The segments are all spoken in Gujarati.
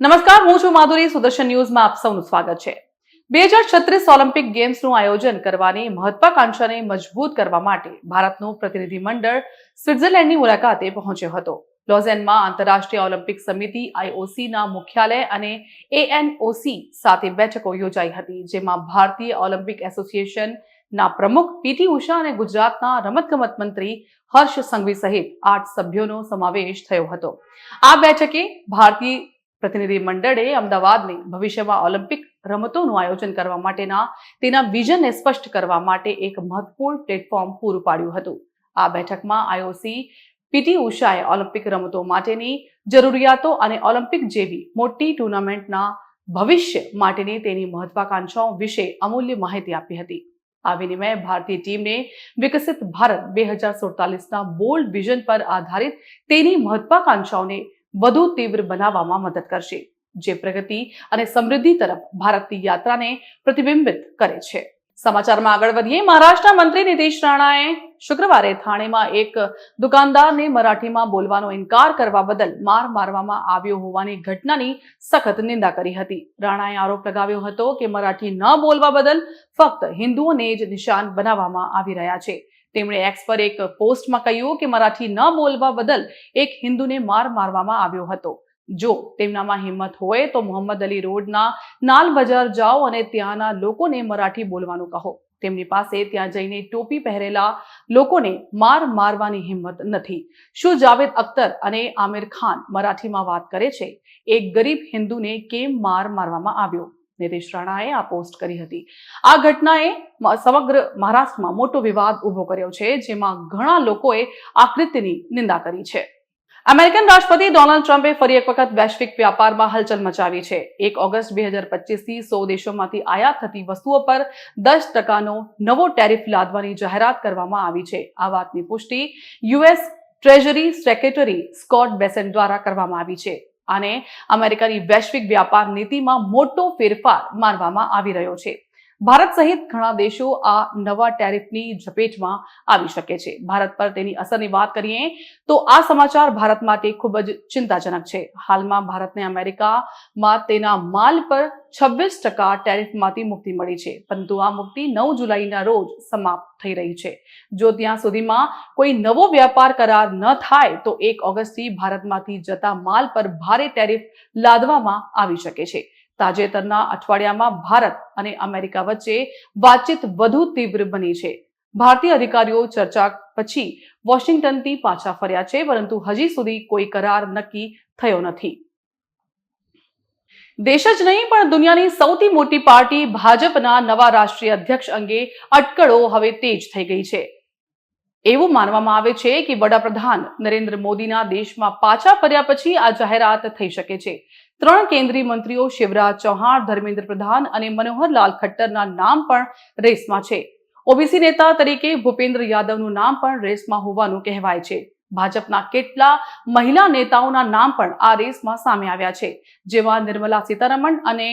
નમસ્કાર, હું છું માધુરી. સુદર્શન ન્યૂઝમાં આપ સૌનું સ્વાગત છે. બે હજાર છત્રીસ ઓલિમ્પિક ગેમ્સનું આયોજન કરવાની મહત્વાકાંક્ષાને મજબૂત કરવા માટે ભારતનું પ્રતિનિધિમંડળ સ્વિટ્ઝરલેન્ડની મુલાકાતે પહોંચ્યો હતો. લોઝેનમાં આંતરરાષ્ટ્રીય ઓલિમ્પિક સમિતિ આઈઓસીના મુખ્યાલય અને એએનઓસી સાથે બેઠકો યોજાઈ હતી, જેમાં ભારતીય ઓલિમ્પિક એસોસિએશન ના પ્રમુખ પીટી ઉષા અને ગુજરાતના રમતગમત મંત્રી હર્ષ સંઘવી સહિત આઠ સભ્યોનો સમાવેશ થયો હતો. આ બેઠકે ભારતીય પ્રતિનિધિ મંડળે અમદાવાદને ભવિષ્યમાં ઓલિમ્પિક રમતોનું આયોજન કરવા માટેના તેના વિઝનને સ્પષ્ટ કરવા માટે એક મહત્વપૂર્ણ પ્લેટફોર્મ પૂરું પાડ્યું હતું. આ બેઠકમાં આઈઓસી પીટી ઉષાએ ઓલિમ્પિક રમતો માટેની જરૂરિયાતો અને ઓલિમ્પિક જેવી મોટી ટુર્નામેન્ટના ભવિષ્ય માટેની તેની મહત્વાકાંક્ષાઓ વિશે અમૂલ્ય માહિતી આપી હતી. આ વિનિમય ભારતીય ટીમને વિકસિત ભારત બે હજાર સુડતાલીસના બોલ્ડ વિઝન પર આધારિત તેની મહત્વાકાંક્ષાઓને વધુ તીવ્ર બનાવવામાં મદદ કરશે, જે પ્રગતિ અને સમૃદ્ધિ તરફ ભારતની યાત્રાને પ્રતિબિંબિત કરે છે. સમાચારમાં આગળ વધીએ, મહારાષ્ટ્રના મંત્રી નીતિશ રાણાએ શુક્રવારે થાણેમાં એક દુકાનદારને મરાઠીમાં બોલવાનો ઇનકાર કરવા બદલ માર મારવામાં આવ્યો હોવાની ઘટનાની સખત નિંદા કરી હતી. રાણાએ આરોપ લગાવ્યો હતો કે મરાઠી ન બોલવા બદલ ફક્ત હિન્દુઓને જ નિશાન બનાવવામાં આવી રહ્યા છે. તેમણે એક્સ પર એક પોસ્ટમાં કહ્યું કે મરાઠી ન બોલવા બદલ એક હિન્દુને માર મારવામાં આવ્યો હતો. જો તેમનામાં હિંમત હોય તો મોહમ્મદ અલી રોડના નાલ બજાર જાઓ અને ત્યાંના લોકોને મરાઠી બોલવાનું કહો. તેમની પાસે ત્યાં જઈને ટોપી પહેરેલા લોકોને માર મારવાની હિંમત નથી. શું જાવેદ અખ્તર અને આમિર ખાન મરાઠીમાં વાત કરે છે? એક ગરીબ હિન્દુને કેમ માર મારવામાં આવ્યો? નીતિશ રાણાએ આ પોસ્ટ કરી હતી. આ ઘટનાએ સમગ્ર મહારાષ્ટ્રમાં મોટો વિવાદ ઊભો કર્યો છે, જેમાં ઘણા લોકોએ આ કૃત્યની નિંદા કરી છે. અમેરિકન રાષ્ટ્રપતિ ડોનાલ્ડ ટ્રમ્પે ફરી એક વખત વૈશ્વિક વ્યાપારમાં હલચલ મચાવી છે. એક ઓગસ્ટ બે હજાર પચીસથી સો દેશોમાંથી આયાત થતી વસ્તુઓ પર દસ ટકાનો નવો ટેરિફ લાદવાની જાહેરાત કરવામાં આવી છે. આ વાતની પુષ્ટિ US treasury secretary Scott Bessent દ્વારા કરવામાં આવી છે. આને અમેરિકાની વૈશ્વિક વ્યાપાર નીતિમાં મોટો ફેરફાર માનવામાં આવી રહ્યો છે. ભારત સહિત ઘણા દેશો આ નવા ટેરિફની ઝપેટમાં આવી શકે છે. ભારત પર તેની અસરની વાત કરીએ તો આ સમાચાર ભારત માટે ખૂબ જ ચિંતાજનક છે. હાલમાં ભારતને અમેરિકામાં તેના માલ પર છવ્વીસ ટકા ટેરિફમાંથી મુક્તિ મળી છે. પરંતુ આ મુક્તિ નવ જુલાઈના રોજ સમાપ્ત થઈ રહી છે. જો ત્યાં સુધીમાં કોઈ નવો વ્યાપાર કરાર ન થાય તો એક ઓગસ્ટથી ભારતમાંથી જતા માલ પર ભારે ટેરિફ લાદવામાં આવી શકે છે. તાજેતરના અઠવાડિયામાં ભારત અને અમેરિકા વચ્ચે વાતચીત વધુ તીવ્ર બની છે. ભારતીય અધિકારીઓ ચર્ચા પછી વોશિંગ્ટનથી પાછા ફર્યા છે, પરંતુ હજી સુધી કોઈ કરાર નક્કી થયો નથી. દેશ જ નહીં, પણ દુનિયાની સૌથી મોટી પાર્ટી ભાજપના નવા રાષ્ટ્રીય અધ્યક્ષ અંગે અટકળો હવે તેજ થઈ ગઈ છે. એવું માનવામાં આવે છે કે વડાપ્રધાન નરેન્દ્ર મોદીના દેશમાં પાછા ફર્યા પછી આ જાહેરાત થઈ શકે છે. ત્રણ કેન્દ્રીય મંત્રીઓ શિવરાજ ચૌહાણ, ધર્મેન્દ્ર પ્રધાન અને મનોહરલાલ ખટ્ટરના નામ પણ રેસમાં છે. ઓબીસી નેતા તરીકે ભૂપેન્દ્ર યાદવનું નામ પણ રેસમાં હોવાનું કહેવાય છે. ભાજપના કેટલા મહિલા નેતાઓના નામ પણ આ રેસમાં સામે આવ્યા છે, જેમાં નિર્મલા સીતારમણ અને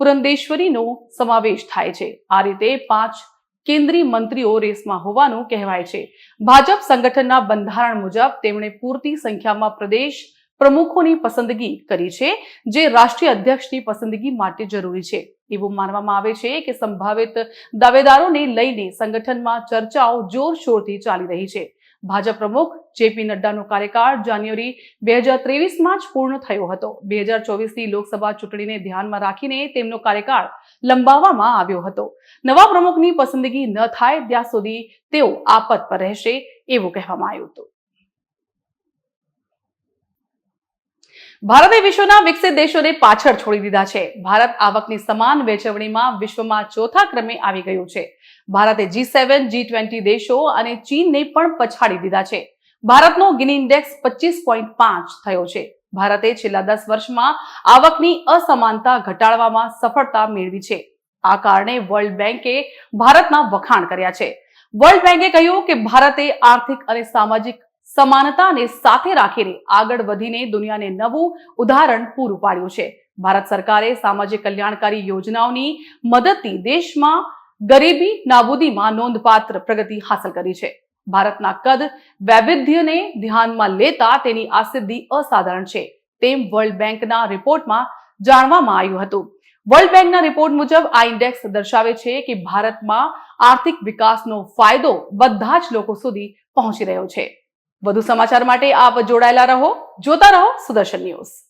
પુરંદેશ્વરીનો સમાવેશ થાય છે. આ રીતે પાંચ કેન્દ્રીય મંત્રીઓ રેસમાં હોવાનું કહેવાય છે. ભાજપ સંગઠનના બંધારણ મુજબ તેમણે પૂરતી સંખ્યામાં પ્રદેશ પ્રમુખોની પસંદગી કરી છે, જે રાષ્ટ્રીય અધ્યક્ષની પસંદગી માટે જરૂરી છે. એવું માનવામાં આવે છે કે સંભવિત દાવેદારોને લઈને સંગઠનમાં ચર્ચાઓ જોરશોરથી ચાલી રહી છે. ભાજપ પ્રમુખ જેપી નડ્ડાનો કાર્યકાળ જાન્યુઆરી બે હજાર ત્રેવીસમાં જ પૂર્ણ થયો હતો. બે હજાર ચોવીસની લોકસભા ચૂંટણીને ધ્યાનમાં રાખીને તેમનો કાર્યકાળ લંબાવવામાં આવ્યો હતો. નવા પ્રમુખની પસંદગી ન થાય ત્યાં સુધી તેઓ આ પર રહેશે એવું કહેવામાં આવ્યું હતું. ભારતે વિશ્વના વિકસિત દેશોને પાછળ છોડી દીધા છે. ભારત આવકની સમાન વેચવણીમાં વિશ્વમાં ચોથા ક્રમે આવી ગયું છે. ભારતે જી સેવન જી ટ્વેન્ટી દેશો અને ચીનને પણ પછાડી દીધા છે. ભારતનો ગિની ઇન્ડેક્સ પચીસ પોઈન્ટ પાંચ થયો છે. ભારતે છેલ્લા દસ વર્ષમાં આવકની અસમાનતા ઘટાડવામાં સફળતા મેળવી છે. આ કારણે વર્લ્ડ બેંકે ભારતના વખાણ કર્યા છે. વર્લ્ડ બેંકે કહ્યું કે ભારતે આર્થિક અને સામાજિક સમાનતાને સાથે રાખીને આગળ વધીને દુનિયાને નવું ઉદાહરણ પૂરું પાડ્યું છે. ભારત સરકારે સામાજિક કલ્યાણકારી યોજનાઓની મદદથી દેશમાં ગરીબી નાબૂદીમાં નોંધપાત્ર પ્રગતિ હાંસલ કરી છે. ભારતના કદ વૈવિધ્યને ધ્યાનમાં લેતા તેની આ સિદ્ધિ અસાધારણ છે. તેમ વર્લ્ડ બેંકના રિપોર્ટમાં જાણવામાં આવ્યું હતું. વર્લ્ડ બેંકના રિપોર્ટ મુજબ આ ઇન્ડેક્સ દર્શાવે છે કે ભારતમાં આર્થિક વિકાસનો ફાયદો બધા જ લોકો સુધી પહોંચી રહ્યો છે. વધુ સમાચાર માટે આપ જોડાયેલા રહો. જોતા રહો સુદર્શન ન્યૂઝ.